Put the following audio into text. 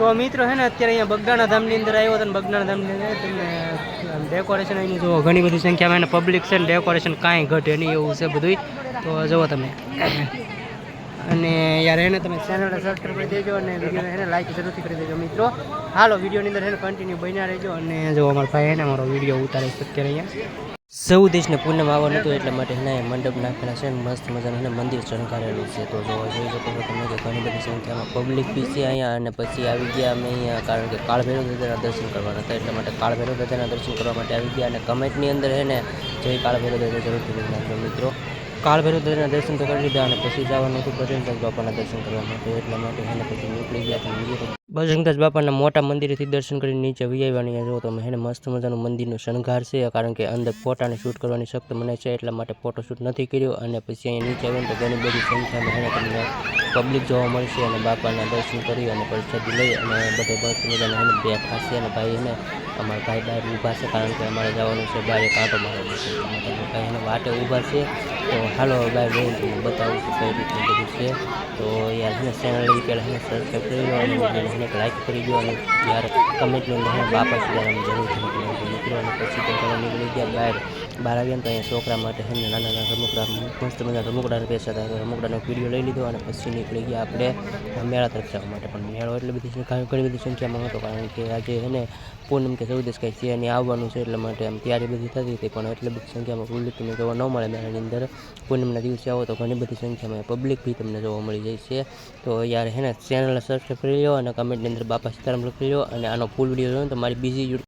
તો મિત્રો છે ને, અત્યારે અહીંયા બગડાણા ધામની અંદર આવ્યો હતો ને, બગદાણા ધામની અંદર તમને ડેકોરેશન અહીંની જો ઘણી બધી સંખ્યામાં એને પબ્લિક છે ને ડેકોરેશન કાંઈ ઘટે નહીં એવું છે બધું તો જુઓ તમે. અને યાર એને તમે ચેનલને સબસ્ક્રાઈબ કરી દેજો અને વિડીયોને એને લાઈક જરૂરથી કરી દેજો મિત્રો. હાલો વિડીયોની અંદર એને કન્ટિન્યુ બન્યા રહેજો અને જો અમારા ભાઈ એને મારો વીડિયો ઉતારે અત્યારે અહીંયા. સૌ દેશને પૂનમ આવવાનું હતું એટલા માટે એના મંડપ નાખેલા છે મસ્ત મજાનું અને મંદિર શણગારેલું છે. તો જોવા જોઈ શકો છો તમે કે ઘણી બધી સંખ્યામાં પબ્લિક બી છે અહીંયા અને પછી આવી ગયા અમે અહીંયા કારણ કે કાળભૈરવ દાદાના દર્શન કરવાના હતા એટલા માટે કાળભૈરવ દાદાના દર્શન કરવા માટે આવી ગયા અને કમેન્ટની અંદર છે ને જય કાળભૈરવ દાદા જરૂરથી મિત્રો. કાળભૈરવ દાદાના દર્શન તો કરી લીધા અને પછી જવાનું હતું બજરંગદાસ બાપાના દર્શન કરવા માટે. એટલા માટે એને પછી નીકળી ગયા હતા બજરંગદાસ બાપાના મોટા મંદિરેથી દર્શન કરીને નીચે વિયાવવાની અહીંયા જો તો એને મસ્ત મજાનું મંદિરનો શણગાર છે, કારણ કે અંદર ફોટાને શૂટ કરવાની શક્ત મને છે, એટલા માટે ફોટો શૂટ નથી કર્યો. અને પછી અહીંયા નીચે આવ્યો તો ઘણી બધી સંખ્યામાં એને તમને પબ્લિક જોવા મળશે અને બાપાના દર્શન કરી અને પરિસ્થિતિ લઈ અને બધે મસ્ત મજાના બેઠા છે અને ભાઈ એને અમારા ભાઈ બહાર ઊભા છે કારણ કે અમારે જવાનું છે બહાર એક આંટો છે એટલા ભાઈ એને વાટે ઊભા છે. તો હાલો બહાર જઈને તમને બતાવું છું કઈ રીતનું બધું છે. તો યાર એને ચેનલ પહેલાં એને સબસ્ક્રાઈબ કરી દો અને વિડીયોને એક લાઈક કરી દો અને યાર કમેન્ટ અંદર એને વાપસ જરૂરથી મોકલી નાખજો મિત્રો અને પછી તો તમે નીકળી ગયા બહાર બહાર આવ્યા ને તો અહીંયા છોકરા માટે ને નાના નાના રમકડા, મસ્ત મજા રમકડાને પેસા હતા રમકડાનો વીડિયો લઈ લીધો અને પછી નીકળી ગયા આપણે મેળા તરફ જવા માટે. પણ મેળો એટલે બધી ઘણી બધી સંખ્યામાં હતો કારણ કે આજે છે ને પૂનમ કે ચૌદસ કંઈ છે અને આવવાનું છે એટલા માટે આમ તૈયારી બધી થતી હતી, પણ એટલી બધી સંખ્યામાં પબ્લિક તમને જોવા ન મળે મેળાની અંદર પૂનમના દિવસે આવો તો ઘણી બધી સંખ્યામાં પબ્લિક બી તમને જોવા મળી જાય છે. તો યાર હે ને ચેનલ સબસ્ક્રાઈબ કરી લો અને કમેન્ટની અંદર બાપા સીતારામ લખી લો અને આનો ફૂલ વીડિયો જોયો તો મારી બીજી